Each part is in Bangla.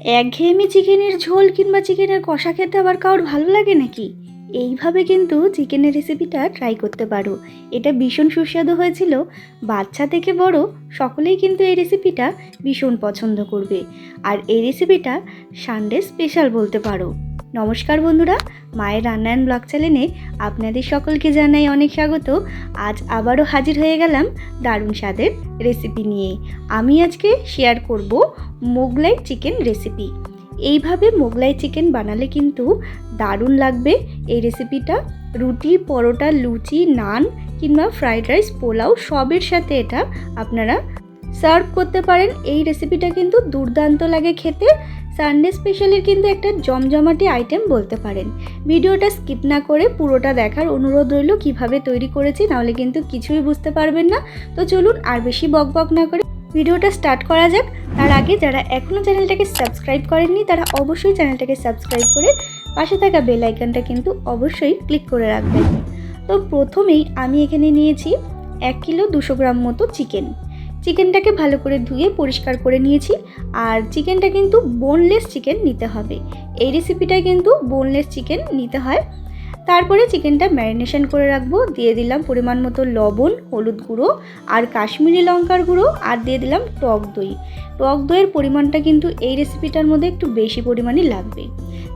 একঘেয়েমি চিকেনের ঝোল কিংবা চিকেনের কষা খেতে আবার কারোর ভালো লাগে নাকি? এইভাবে কিন্তু চিকেনের রেসিপিটা ট্রাই করতে পারো। এটা ভীষণ সুস্বাদু হয়েছিল। বাচ্চা থেকে বড় সকলেই কিন্তু এই রেসিপিটা ভীষণ পছন্দ করবে। আর এই রেসিপিটা সানডে স্পেশাল বলতে পারো। নমস্কার বন্ধুরা, মায়ের রান্নায়ন ব্লগ চ্যানেলে আপনাদের সকলকে জানাই অনেক স্বাগত। আজ আবারও হাজির হয়ে গেলাম দারুণ স্বাদের রেসিপি নিয়ে। আমি আজকে শেয়ার করব মোগলাই চিকেন রেসিপি এইভাবে মোগলাই চিকেন বানালে কিন্তু দারুণ লাগবে। এই রেসিপিটা রুটি, পরোটা, লুচি, নান কিংবা ফ্রাইড রাইস পোলাও সবের সাথে এটা আপনারা সার্ভ করতে পারেন। এই রেসিপিটা কিন্তু দুর্দান্ত লাগে খেতে। সানডে স্পেশালের কিন্তু একটা জমজমাটি আইটেম বলতে পারেন। ভিডিওটা স্কিপ না করে পুরোটা দেখার অনুরোধ রইল কীভাবে তৈরি করেছি, নাহলে কিন্তু কিছুই বুঝতে পারবেন না। তো চলুন আর বেশি বক বক না করে ভিডিওটা স্টার্ট করা যাক। তার আগে যারা এখনও চ্যানেলটাকে সাবস্ক্রাইব করেননি, তারা অবশ্যই চ্যানেলটাকে সাবস্ক্রাইব করে পাশে থাকা বেল কিন্তু অবশ্যই ক্লিক করে রাখবেন। তো প্রথমেই আমি এখানে নিয়েছি এক কিলো দুশো গ্রাম মতো চিকেন। চিকেনটাকে ভালো করে ধুয়ে পরিষ্কার করে নিয়েছি। আর চিকেনটা কিন্তু বোনলেস চিকেন নিতে হবে। এই রেসিপিটায় কিন্তু বোনলেস চিকেন নিতে হয়। তারপরে চিকেনটা ম্যারিনেশন করে রাখব। দিয়ে দিলাম পরিমাণ মতো লবণ, হলুদ গুঁড়ো আর কাশ্মীরি লঙ্কার গুঁড়ো আর দিয়ে দিলাম টক দই। টক দইয়ের পরিমাণটা কিন্তু এই রেসিপিটার মধ্যে একটু বেশি পরিমাণে লাগবে।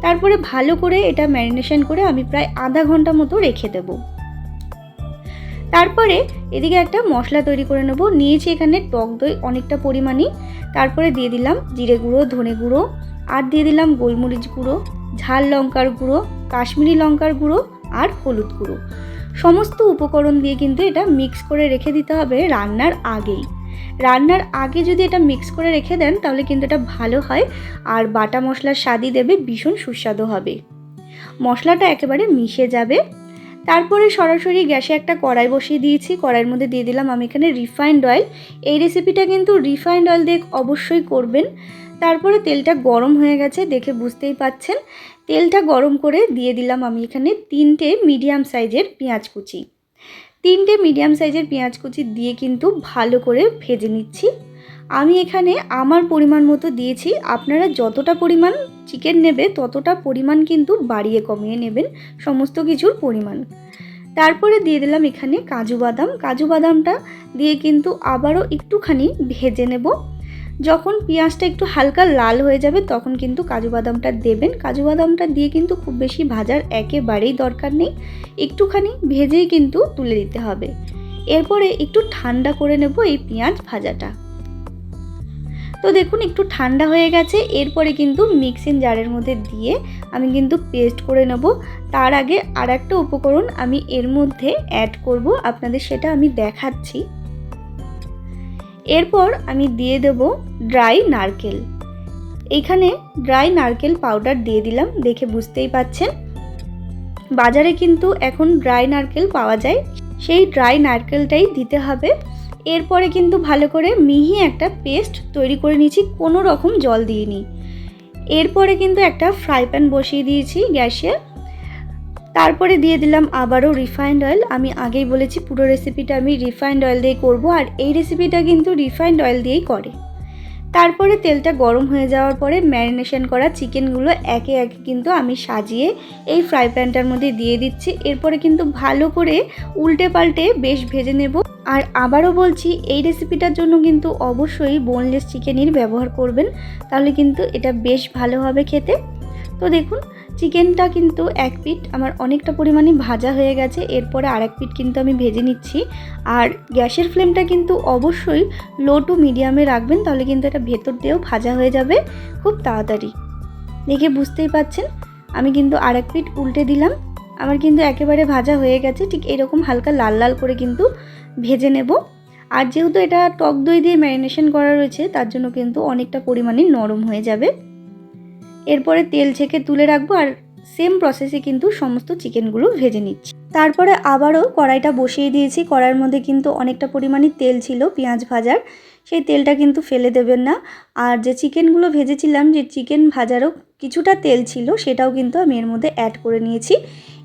তারপরে ভালো করে এটা ম্যারিনেশন করে আমি প্রায় আধা ঘণ্টা মতো রেখে দেবো। তারপরে এদিকে একটা মশলা তৈরি করে নেব। নিয়েছি এখানে টক দই অনেকটা পরিমাণই। তারপরে দিয়ে দিলাম জিরে গুঁড়ো, ধনে গুঁড়ো আর দিয়ে দিলাম গোলমরিচ গুঁড়ো। ঝাল লঙ্কার গুঁড়ো, কাশ্মীরি লঙ্কার গুঁড়ো আর হলুদ গুঁড়ো। সমস্ত উপকরণ দিয়ে কিন্তু এটা মিক্স করে রেখে দিতে হবে রান্নার আগেই। রান্নার আগে যদি এটা মিক্স করে রেখে দেন, তাহলে কিন্তু এটা ভালো হয় আর বাটা মশলার স্বাদই দেবে, ভীষণ সুস্বাদু হবে। মশলাটা একেবারে মিশে যাবে। তারপরে সরাসরি গ্যাসে একটা কড়াই বসিয়ে দিয়েছি। কড়াইয়ের মধ্যে দিয়ে দিলাম আমি এখানে রিফাইন্ড অয়েল এই রেসিপিটা কিন্তু রিফাইন্ড অয়েল দিয়ে অবশ্যই করবেন। তারপরে তেলটা গরম হয়ে গেছে, দেখে বুঝতেই পাচ্ছেন। তেলটা গরম করে দিয়ে দিলাম আমি এখানে তিনটে মিডিয়াম সাইজের পেঁয়াজ কুচি। তিনটে মিডিয়াম সাইজের পেঁয়াজ কুচি দিয়ে কিন্তু ভালো করে ভেজে নিচ্ছি। আমি এখানে আমার পরিমাণ মতো দিয়েছি, আপনারা যতটা পরিমাণ চিকেন নেবে ততটা পরিমাণ কিন্তু বাড়িয়ে কমিয়ে নেবেন সমস্ত কিছুর পরিমাণ। তারপরে দিয়ে দিলাম এখানে কাজু বাদাম। কাজু বাদামটা দিয়ে কিন্তু আবারও একটুখানি ভেজে নেব। যখন পেঁয়াজটা একটু হালকা লাল হয়ে যাবে, তখন কিন্তু কাজু বাদামটা দেবেন। কাজু বাদামটা দিয়ে কিন্তু খুব বেশি ভাজার একেবারেই দরকার নেই। একটুখানি ভেজেই কিন্তু তুলে দিতে হবে। এরপরে একটু ঠান্ডা করে নেব এই পেঁয়াজ ভাজাটা। তো দেখুন, একটু ঠান্ডা হয়ে গেছে। এরপরে কিন্তু মিক্সিং জারের মধ্যে দিয়ে আমি কিন্তু পেস্ট করে নেব। তার আগে আর একটা উপকরণ আমি এর মধ্যে অ্যাড করব। আপনাদের সেটা আমি দেখাচ্ছি। এরপর আমি দিয়ে দেব ড্রাই নারকেল। এইখানে ড্রাই নারকেল পাউডার দিয়ে দিলাম, দেখে বুঝতেই পাচ্ছেন। বাজারে কিন্তু এখন ড্রাই নারকেল পাওয়া যায়, সেই ড্রাই নারকেলটাই দিতে হবে। এরপরে কিন্তু ভালো করে মিহি একটা পেস্ট তৈরি করে নিয়েছি, কোনো রকম জল দিইনি। এরপরে কিন্তু একটা ফ্রাই প্যান বসিয়ে দিয়েছি গ্যাসে। তারপরে দিয়ে দিলাম আবারও রিফাইন্ড অয়েল আমি আগেই বলেছি পুরো রেসিপিটা আমি রিফাইন্ড অয়েল দিয়ে করব আর এই রেসিপিটা কিন্তু রিফাইন্ড অয়েল দিয়েই করে। তারপরে তেলটা গরম হয়ে যাওয়ার পরে ম্যারিনেশন করা চিকেনগুলো একে একে কিন্তু আমি সাজিয়ে এই ফ্রাই প্যানটার মধ্যে দিয়ে দিচ্ছি। এরপরে কিন্তু ভালো করে উল্টে পাল্টে বেশ ভেজে নেব। আর আবারও বলছি, এই রেসিপিটার জন্য কিন্তু অবশ্যই বোনলেস চিকেনই ব্যবহার করবেন, তাহলে কিন্তু এটা বেশ ভালো হবে খেতে। তো দেখুন চিকেনটা কিন্তু এক পিট আমার অনেকটা পরিমাণে ভাজা হয়ে গেছে, এরপরে আর এক পিট কিন্তু আমি ভেজে নিচ্ছি। আর গ্যাসের ফ্লেমটা কিন্তু অবশ্যই লো টু মিডিয়ামে রাখবেন, তাহলে কিন্তু এটা ভেতর দিয়েও ভাজা হয়ে যাবে খুব তাড়াতাড়ি। দেখে বুঝতেই পাচ্ছেন, আমি কিন্তু আর এক পিট উল্টে দিলাম। আমার কিন্তু একেবারে ভাজা হয়ে গেছে, ঠিক এরকম হালকা লাল লাল করে কিন্তু ভেজে নেব। আর যেহেতু এটা টক দই দিয়ে ম্যারিনেশন করা রয়েছে, তার জন্য কিন্তু অনেকটা পরিমাণে নরম হয়ে যাবে। এরপরে তেল ছেঁকে তুলে রাখব আর সেম প্রসেসে কিন্তু সমস্ত চিকেনগুলো ভেজে নিচ্ছি। তারপরে আবারও কড়াইটা বসিয়ে দিয়েছি। কড়াইয়ের মধ্যে কিন্তু অনেকটা পরিমাণে তেল ছিল, পেঁয়াজ ভাজার। সেই তেলটা কিন্তু ফেলে দেবেন না। আর যে চিকেনগুলো ভেজেছিলাম, যে চিকেন ভাজারও কিছুটা তেল ছিল, সেটাও কিন্তু আমি এর মধ্যে অ্যাড করে নিয়েছি।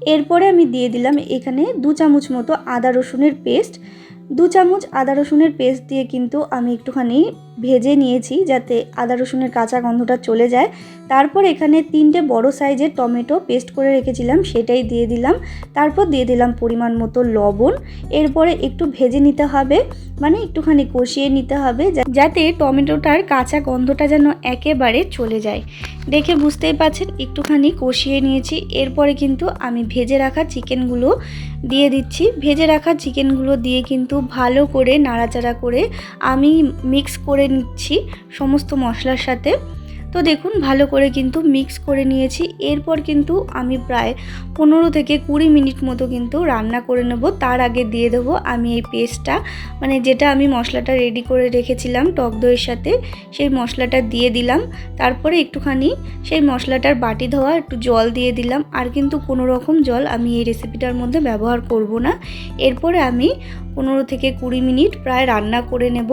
এরপরে আমি দিয়ে দিলাম এখানে দু চামচ মতো আদা রসুনের পেস্ট দু চামচ আদা রসুনের পেস্ট দিয়ে কিন্তু আমি একটুখানি ভেজে নিয়েছি যাতে আদা রসুনের কাঁচা গন্ধটা চলে যায়। তারপর এখানে তিনটে বড় সাইজের টমেটো পেস্ট করে রেখেছিলাম, সেটাই দিয়ে দিলাম। তারপর দিয়ে দিলাম পরিমাণ মতো লবণ। এরপরে একটু ভেজে নিতে হবে মানে একটুখানি কষিয়ে নিতে হবে যাতে টমেটোটার কাঁচা গন্ধটা যেন একেবারে চলে যায়। দেখে বুঝতেই পাচ্ছেন একটুখানি কষিয়ে নিয়েছি। এরপরে কিন্তু আমি ভেজে রাখা চিকেনগুলো দিয়ে দিচ্ছি। ভেজে রাখা চিকেনগুলো দিয়ে কিন্তু ভালো করে নাড়াচাড়া করে আমি মিক্স করে নিচ্ছি সমস্ত মশলার সাথে। তো দেখুন, ভালো করে কিন্তু মিক্স করে নিয়েছি। এরপর কিন্তু আমি প্রায় পনেরো থেকে কুড়ি মিনিট মতো কিন্তু রান্না করে নেব। তার আগে দিয়ে দেবো আমি এই পেস্টটা। মানে যেটা আমি মশলাটা রেডি করে রেখেছিলাম টক দইয়ের সাথে, সেই মশলাটা দিয়ে দিলাম। তারপরে একটুখানি সেই মশলাটার বাটি ধোয়া, একটু জল দিয়ে দিলাম। আর কিন্তু কোনো রকম জল আমি এই রেসিপিটার মধ্যে ব্যবহার করব না। এরপরে আমি পনেরো থেকে কুড়ি মিনিট প্রায় রান্না করে নেব।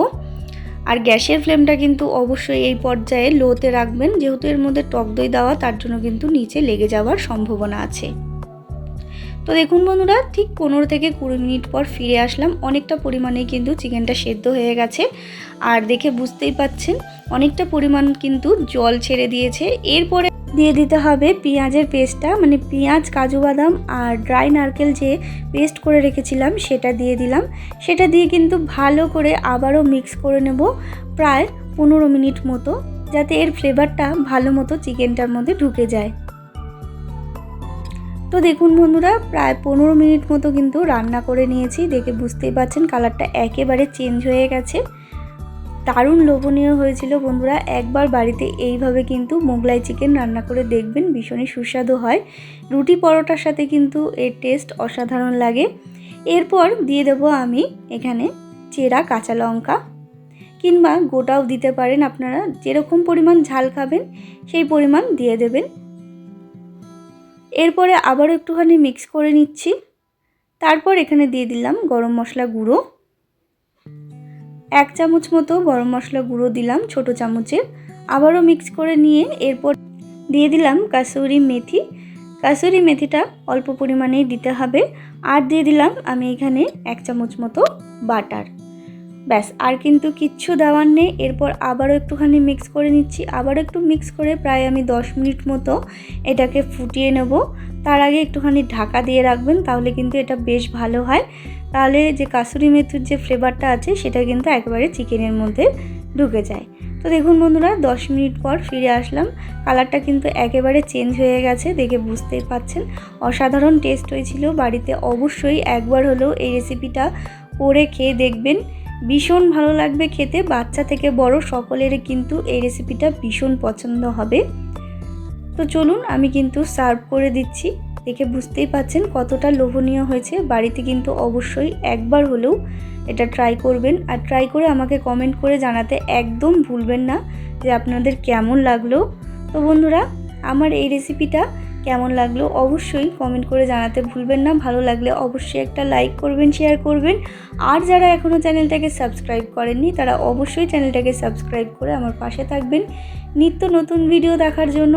আর গ্যাসের ফ্লেমটা কিন্তু অবশ্যই এই পর্যায়ে লোতে রাখবেন, যেহেতু এর মধ্যে টক দই দেওয়া তার জন্য কিন্তু নিচে লেগে যাওয়ার সম্ভাবনা আছে। তো দেখুন বন্ধুরা, ঠিক পনেরো থেকে কুড়ি মিনিট পর ফিরে আসলাম। অনেকটা পরিমাণে কিন্তু চিকেনটা সেদ্ধ হয়ে গেছে। আর দেখে বুঝতেই পাচ্ছেন, অনেকটা পরিমাণ কিন্তু জল ছেড়ে দিয়েছে। এরপরে দিয়ে দিতে হবে পেঁয়াজের পেস্টটা মানে পেঁয়াজ, কাজু বাদাম আর ড্রাই নারকেল যে পেস্ট করে রেখেছিলাম সেটা দিয়ে দিলাম। সেটা দিয়ে কিন্তু ভালো করে আবারও মিক্স করে নেব প্রায় পনেরো মিনিট মতো, যাতে এর ফ্লেভারটা ভালো মতো চিকেনটার মধ্যে ঢুকে যায়। তো দেখুন বন্ধুরা, প্রায় পনেরো মিনিট মতো কিন্তু রান্না করে নিয়েছি। দেখে বুঝতেই পারছেন কালারটা একেবারে চেঞ্জ হয়ে গেছে। দারুণ লোভনীয় হয়েছিল বন্ধুরা। একবার বাড়িতে এইভাবে কিন্তু মোগলাই চিকেন রান্না করে দেখবেন, ভীষণই সুস্বাদু হয়। রুটি পরোটার সাথে কিন্তু এর টেস্ট অসাধারণ লাগে। এরপর দিয়ে দেব আমি এখানে চেরা কাঁচা লঙ্কা কিংবা গোটাও দিতে পারেন আপনারা। যেরকম পরিমাণ ঝাল খাবেন, সেই পরিমাণ দিয়ে দেবেন। এরপরে আবারও একটুখানি মিক্স করে নিচ্ছি। তারপর এখানে দিয়ে দিলাম গরম মশলা গুঁড়ো। এক চামচ মতো গরম মশলা গুঁড়ো দিলাম ছোট চামচের আবারও মিক্স করে নিয়ে এরপর দিয়ে দিলাম কাসুরি মেথি। কাসুরি মেথিটা অল্প পরিমাণেই দিতে হবে। আর দিয়ে দিলাম আমি এখানে এক চামচ মতো বাটার। ব্যাস, আর কিন্তু কিচ্ছু দেওয়ার নেই। এরপর আবারও একটুখানি মিক্স করে নিচ্ছি। আবারও একটু মিক্স করে প্রায় আমি দশ মিনিট মতো এটাকে ফুটিয়ে নেব। তার আগে একটুখানি ঢাকা দিয়ে রাখবেন, তাহলে কিন্তু এটা বেশ ভালো হয়। তাহলে যে কাসুরি মেথুর যে ফ্লেভারটা আছে, সেটা কিন্তু একেবারে চিকেনের মধ্যে ঢুকে যায়। তো দেখুন বন্ধুরা, দশ মিনিট পর ফিরে আসলাম। কালারটা কিন্তু একেবারে চেঞ্জ হয়ে গেছে, দেখে বুঝতেই পাচ্ছেন। অসাধারণ টেস্ট হয়েছিল বাড়িতে। অবশ্যই একবার হলেও এই রেসিপিটা করে খেয়ে দেখবেন। ভীষণ ভালো লাগবে খেতে, বাচ্চা থেকে বড় সকলেরই কিন্তু এই রেসিপিটা ভীষণ পছন্দ হবে। তো চলুন আমি কিন্তু সার্ভ করে দিচ্ছি। দেখে বুঝতেই পাচ্ছেন কতটা লোভনীয় হয়েছে। বাড়িতে কিন্তু অবশ্যই একবার হলেও এটা ট্রাই করবেন। আর ট্রাই করে আমাকে কমেন্ট করে জানাতে একদম ভুলবেন না যে আপনাদের কেমন লাগল। তো বন্ধুরা, আমার এই রেসিপিটা কেমন লাগল অবশ্যই কমেন্ট করে জানাতে ভুলবেন না। ভালো লাগলে অবশ্যই একটা লাইক করবেন শেয়ার করবেন। আর যারা এখনও চ্যানেলটাকে সাবস্ক্রাইব করেননি, তারা অবশ্যই চ্যানেলটাকে সাবস্ক্রাইব করে আমার পাশে থাকবেন। নিত্য নতুন ভিডিও দেখার জন্য।